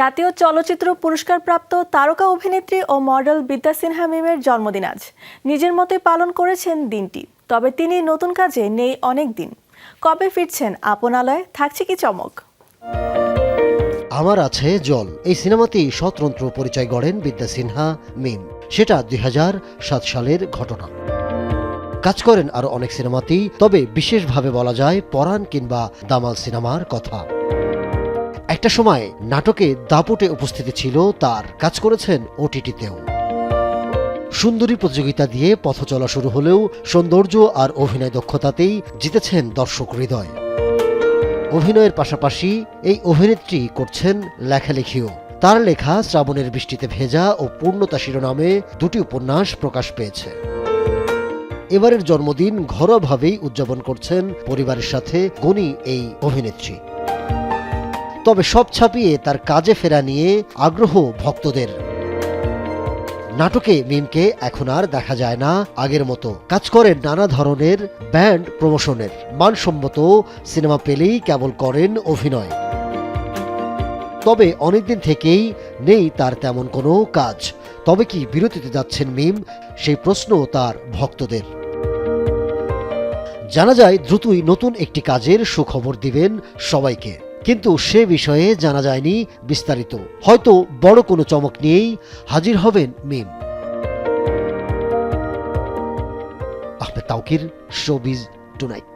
জাতীয় চলচ্চিত্র পুরস্কারপ্রাপ্ত তারকা অভিনেত্রী ও মডেল বিদ্যা সিনহা মিমের জন্মদিন আজ। নিজের মতে পালন করেছেন দিনটি, তবে তিনি নতুন কাজে নেই অনেক দিন কবে ফিরছেন আপনালয়ে থাকছে কি চমক? আমার আছে জল। এই সিনেমাতেই স্বতন্ত্র পরিচয় গড়েন বিদ্যা সিনহা মিম। সেটা দুই সালের ঘটনা। কাজ করেন আরও অনেক সিনেমাতেই, তবে বিশেষভাবে বলা যায় পরাণ কিংবা দামাল সিনেমার কথা। একটা সময় নাটকে দাপুটে উপস্থিতি ছিল তার। কাজ করেছেন ওটিটিতেও। সুন্দরী প্রতিযোগিতা দিয়ে পথ চলা শুরু হলেও সৌন্দর্য আর অভিনয় দক্ষতাতেই জিতেছেন দর্শক হৃদয়। অভিনয়ের পাশাপাশি এই অভিনেত্রী করছেন লেখালেখিও। তার লেখা শ্রাবণের বৃষ্টিতে ভেজা ও পূর্ণতা শিরোনামে দুটি উপন্যাস প্রকাশ পেয়েছে। এবারের জন্মদিন ঘরোয়াভাবেই উদযাপন করছেন পরিবারের সাথে গণি এই অভিনেত্রী। তবে সব ছাপিয়ে তার কাজে ফেরা নিয়ে আগ্রহ ভক্তদের। নাটকে মিমকে এখন আর দেখা যায় না আগের মতো। কাজ করেন নানা ধরনের ব্যান্ড প্রমোশনের। মানসম্মত সিনেমা পেলেই কেবল করেন অভিনয়। তবে অনেকদিন থেকেই নেই তার তেমন কোনো কাজ। তবে কি বিরতিতে যাচ্ছেন মিম, সেই প্রশ্ন তার ভক্তদের। জানা যায়, দ্রুতই নতুন একটি কাজের সুখবর দিবেন সবাইকে। কিন্তু সে বিষয়ে জানা যায়নি বিস্তারিত। হয়তো বড় কোনো চমক নিয়েই হাজির হবেন মিম। Ahmed Taukir showbiz tonight.